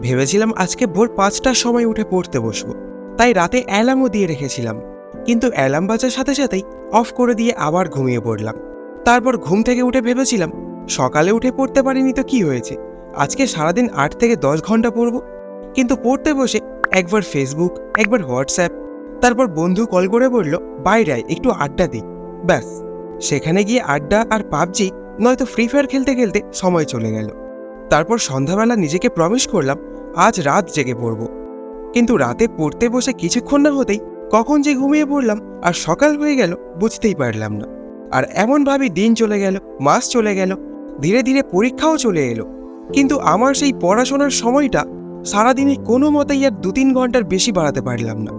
ভেবেছিলাম আজকে ভোর পাঁচটার সময় উঠে পড়তে বসবো। তাই রাতে অ্যালার্মও দিয়ে রেখেছিলাম। কিন্তু অ্যালার্ম বাজার সাথে সাথেই অফ করে দিয়ে আবার ঘুমিয়ে পড়লাম। তারপর ঘুম থেকে উঠে ভেবেছিলাম, সকালে উঠে পড়তে পারিনি তো কি হয়েছে? আজকে সারাদিন আট থেকে দশ ঘণ্টা পড়ব। কিন্তু পড়তে বসে একবার ফেসবুক একবার হোয়াটসঅ্যাপ তারপর বন্ধু কল করে বলল, বাইরে একটু আড্ডা দিই। ব্যাস, সেখানে গিয়ে আড্ডা আর পাবজি, নয়তো ফ্রি ফায়ার খেলতে খেলতে সময় চলে গেল। তারপর সন্ধ্যাবেলা নিজেকে প্রমিস করলাম, আজ রাত জেগে পড়ব। কিন্তু রাতে পড়তে বসে কিছুক্ষণ না হতেই কখন যে ঘুমিয়ে পড়লাম আর সকাল হয়ে গেল বুঝতেই পারলাম না। আর এমনভাবে দিন চলে গেল, মাস চলে গেল, ধীরে ধীরে পরীক্ষাও চলে এলো। কিন্তু আমার সেই পড়াশোনার সময়টা সারাদিনে কোনো মতেই আর দু তিন ঘণ্টার বেশি বাড়াতে পারলাম না।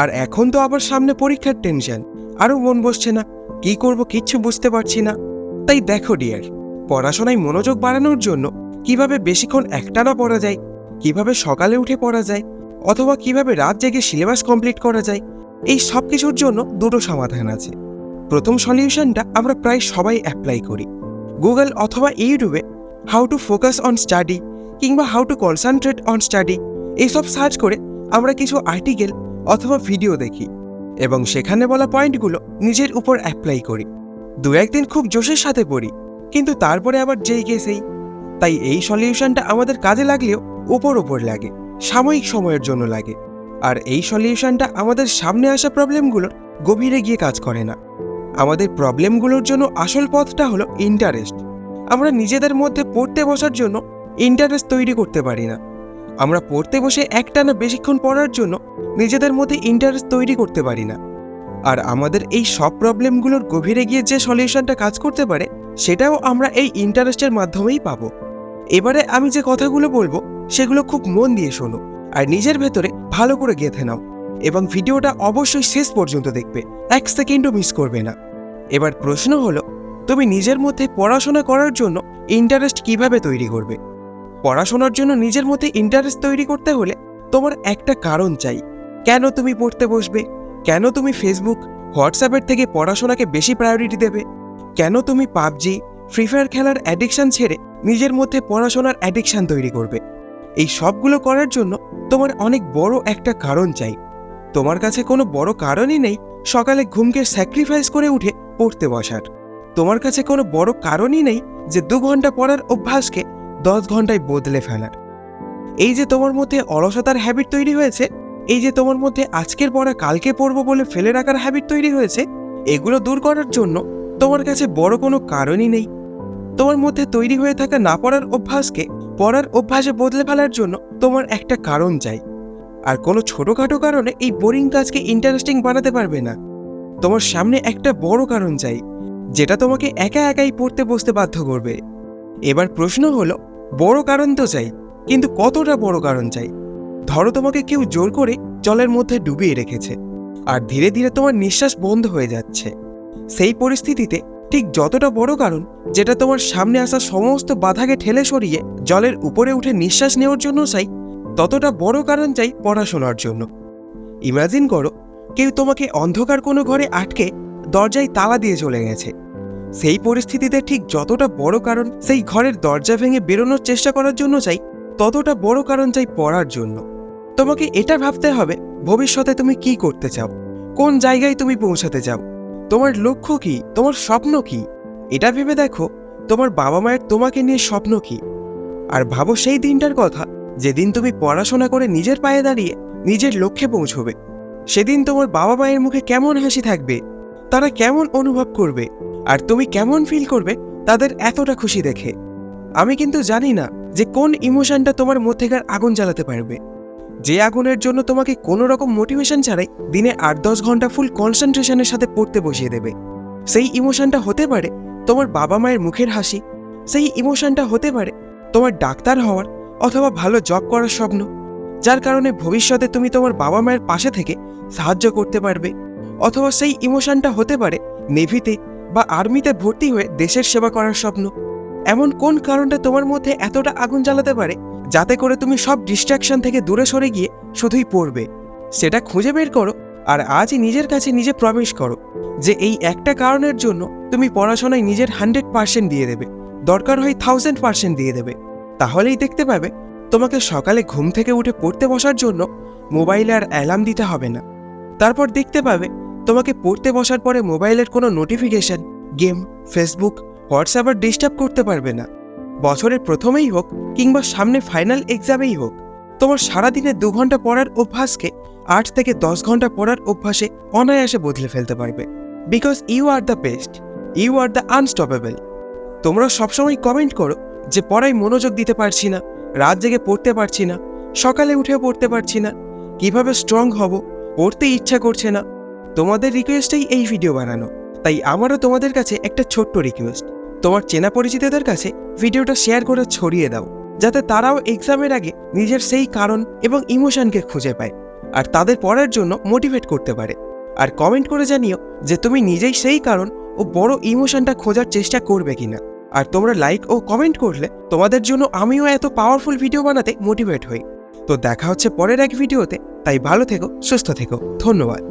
আর এখন তো আবার সামনে পরীক্ষার টেনশন আরও মন বসছে না, কি করব কিচ্ছু বুঝতে পারছি না। তাই দেখো ডিয়ার পড়াশোনায় মনোযোগ বাড়ানোর জন্য কীভাবে বেশিক্ষণ একটানা পড়া যায়, কীভাবে সকালে উঠে পড়া যায়, অথবা কীভাবে রাত জেগে সিলেবাস কমপ্লিট করা যায়, এই সব কিছুর জন্য দুটো সমাধান আছে। প্রথম সলিউশনটা আমরা প্রায় সবাই অ্যাপ্লাই করি। গুগল অথবা ইউটিউবে how to focus on study কিংবা how to concentrate on study এইসব সার্চ করে আমরা কিছু আর্টিকেল অথবা ভিডিও দেখি এবং সেখানে বলা পয়েন্টগুলো নিজের উপর অ্যাপ্লাই করি। দু একদিন খুব জোশের সাথে পড়ি, কিন্তু তারপরে আবার যেই কে সেই তাই এই সলিউশনটা আমাদের কাজে লাগলেও ওপর ওপর লাগে, সাময়িক সময়ের জন্য লাগে। আর এই সলিউশনটা আমাদের সামনে আসা প্রবলেমগুলোর গভীরে গিয়ে কাজ করে না। আমাদের প্রবলেমগুলোর জন্য আসল পথটা হলো ইন্টারেস্ট। আমরা নিজেদের মধ্যে পড়তে বসার জন্য ইন্টারেস্ট তৈরি করতে পারি না। আমরা পড়তে বসে একটানা বেশিক্ষণ পড়ার জন্য নিজেদের মধ্যে ইন্টারেস্ট তৈরি করতে পারি না। আর আমাদের এই সব প্রবলেমগুলোর গভীরে গিয়ে যে সলিউশনটা কাজ করতে পারে, সেটাও আমরা এই ইন্টারেস্টের মাধ্যমেই পাবো। এবারে আমি যে কথাগুলো বলব, সেগুলো খুব মন দিয়ে শোনো আর নিজের ভেতরে ভালো করে গেঁথে নাও এবং ভিডিওটা অবশ্যই শেষ পর্যন্ত দেখবে, এক সেকেন্ডও মিস করবে না। এবার প্রশ্ন হলো, তুমি নিজের মধ্যে পড়াশোনা করার জন্য ইন্টারেস্ট কীভাবে তৈরি করবে? পড়াশোনার জন্য নিজের মধ্যে ইন্টারেস্ট তৈরি করতে হলে তোমার একটা কারণ চাই। কেন তুমি পড়তে বসবে? কেন তুমি ফেসবুক হোয়াটসঅ্যাপের থেকে পড়াশোনাকে বেশি প্রায়োরিটি দেবে? কেন তুমি পাবজি ফ্রি ফায়ার খেলার অ্যাডিকশন ছেড়ে নিজের মধ্যে পড়াশোনার অ্যাডিকশন তৈরি করবে। এই সবগুলো করার জন্য তোমার অনেক বড় একটা কারণ চাই। তোমার কাছে কোনো বড় কারণই নেই সকালে ঘুমকে স্যাক্রিফাইস করে উঠে পড়তে বসার। তোমার কাছে কোনো বড় কারণই নেই যে দু ঘণ্টা পড়ার অভ্যাসকে দশ ঘন্টায় বদলে ফেলার। এই যে তোমার মধ্যে অলসতার হ্যাবিট তৈরি হয়েছে, এই যে তোমার মধ্যে আজকের পড়া কালকে পড়ব বলে ফেলে রাখার হ্যাবিট তৈরি হয়েছে, এগুলো দূর করার জন্য তোমার কাছে বড় কোনো কারণই নেই তোমার মধ্যে তৈরি হয়ে থাকা না পড়ার অভ্যাসকে পড়ার অভ্যাসে বদলে ফেলার জন্য তোমার একটা কারণ চাই। আর কোনো ছোটোখাটো কারণে এই বোরিং কাজকে ইন্টারেস্টিং বানাতে পারবে না। তোমার সামনে একটা বড় কারণ চাই, যেটা তোমাকে একা একাই পড়তে বসতে বাধ্য করবে। এবার প্রশ্ন হলো, বড় কারণ তো চাই, কিন্তু কতটা বড় কারণ চাই? ধরো তোমাকে কেউ জোর করে জলের মধ্যে ডুবিয়ে রেখেছে, আর ধীরে ধীরে তোমার নিঃশ্বাস বন্ধ হয়ে যাচ্ছে। সেই পরিস্থিতিতে ঠিক যতটা বড় কারণ, যেটা তোমার সামনে আসা সমস্ত বাধাকে ঠেলে সরিয়ে জলের উপরে উঠে নিঃশ্বাস নেওয়ার জন্য চাই, ততটা বড় কারণ চাই পড়াশোনার জন্য। ইমাজিন করো, কেউ তোমাকে অন্ধকার কোনো ঘরে আটকে দরজায় তালা দিয়ে চলে গেছে। সেই পরিস্থিতিতে ঠিক যতটা বড় কারণ সেই ঘরের দরজা ভেঙে বেরোনোর চেষ্টা করার জন্য চাই, ততটা বড় কারণ চাই পড়ার জন্য। তোমাকে এটা ভাবতে হবে, ভবিষ্যতে তুমি কি করতে চাও? কোন জায়গায় তুমি পৌঁছাতে চাও? তোমার লক্ষ্য কি? তোমার স্বপ্ন কি? এটা ভেবে দেখো, তোমার বাবা মায়ের তোমাকে নিয়ে স্বপ্ন কি? আর ভাবো সেই দিনটার কথা, যেদিন তুমি পড়াশোনা করে নিজের পায়ে দাঁড়িয়ে নিজের লক্ষ্যে পৌঁছবে। সেদিন তোমার বাবা মায়ের মুখে কেমন হাসি থাকবে, তারা কেমন অনুভব করবে, আর তুমি কেমন ফিল করবে, তাদের এতটা খুশি দেখে। আমি কিন্তু জানি না যে কোন ইমোশনটা তোমার মধ্যেকার আগুন জ্বালাতে পারবে। যে আগুনের জন্য তোমাকে কোনো রকম মোটিভেশন ছাড়াই দিনে আট দশ ঘণ্টা ফুল কনসেন্ট্রেশনের সাথে পড়তে বসিয়ে দেবে। সেই ইমোশনটা হতে পারে তোমার বাবা মায়ের মুখের হাসি, সেই ইমোশনটা হতে পারে তোমার ডাক্তার হওয়ার অথবা ভালো জব করার স্বপ্ন, যার কারণে ভবিষ্যতে তুমি তোমার বাবা মায়ের পাশে থেকে সাহায্য করতে পারবে। অথবা সেই ইমোশনটা হতে পারে নেভিতে বা আর্মিতে ভর্তি হয়ে দেশের সেবা করার স্বপ্ন। এমন কোন কারণটা তোমার মধ্যে এতটা আগুন জ্বালাতে পারে যাতে করে তুমি সব ডিস্ট্রাকশন থেকে দূরে সরে গিয়ে শুধুই পড়বে। সেটা খুঁজে বের করো আর আজই নিজের কাছে নিজে প্রবেশ করো যে এই একটা কারণের জন্য তুমি পড়াশোনায় নিজের হান্ড্রেড পার্সেন্ট দিয়ে দেবে। দরকার হয় থাউজেন্ড পার্সেন্ট দিয়ে দেবে। তাহলেই দেখতে পাবে তোমাকে সকালে ঘুম থেকে উঠে পড়তে বসার জন্য মোবাইলে আর অ্যালার্ম দিতে হবে না। তারপর দেখতে পাবে তোমাকে পড়তে বসার পরে মোবাইলের কোনো নোটিফিকেশন গেম ফেসবুক হোয়াটসঅ্যাপ আর ডিস্টার্ব করতে পারবে না। বছরের প্রথমেই হোক কিংবা সামনে ফাইনাল এক্সামেই হোক, তোমার সারাদিনে দু ঘণ্টা পড়ার অভ্যাসকে আট থেকে দশ ঘণ্টা পড়ার অভ্যাসে অনায়াসে বদলে ফেলতে পারবে। Because you are the best you are the unstoppable তোমরা সবসময় কমেন্ট করো যে পড়ায় মনোযোগ দিতে পারছি না, রাত জেগে পড়তে পারছি না, সকালে উঠেও পড়তে পারছি না, কীভাবে স্ট্রং হব, পড়তে ইচ্ছা করছে না। তোমাদের রিকোয়েস্টেই এই ভিডিও বানানো, তাই আমারও তোমাদের কাছে একটা ছোট্ট রিকোয়েস্ট তোমার চেনা পরিচিতদের কাছে ভিডিওটা শেয়ার করে ছড়িয়ে দাও, যাতে তারাও এক্সামের আগে নিজের সেই কারণ এবং ইমোশনকে খুঁজে পায় আর তাদের পড়ার জন্য মোটিভেট করতে পারে। আর কমেন্ট করে জানিও যে তুমি নিজেই সেই কারণ ও বড় ইমোশনটা খোঁজার চেষ্টা করবে কিনা। আর তোমরা লাইক ও কমেন্ট করলে তোমাদের জন্য আমিও এত পাওয়ারফুল ভিডিও বানাতে মোটিভেট হই। তো দেখা হচ্ছে পরের এক ভিডিওতে তাই ভালো থেকো, সুস্থ থেকো, ধন্যবাদ।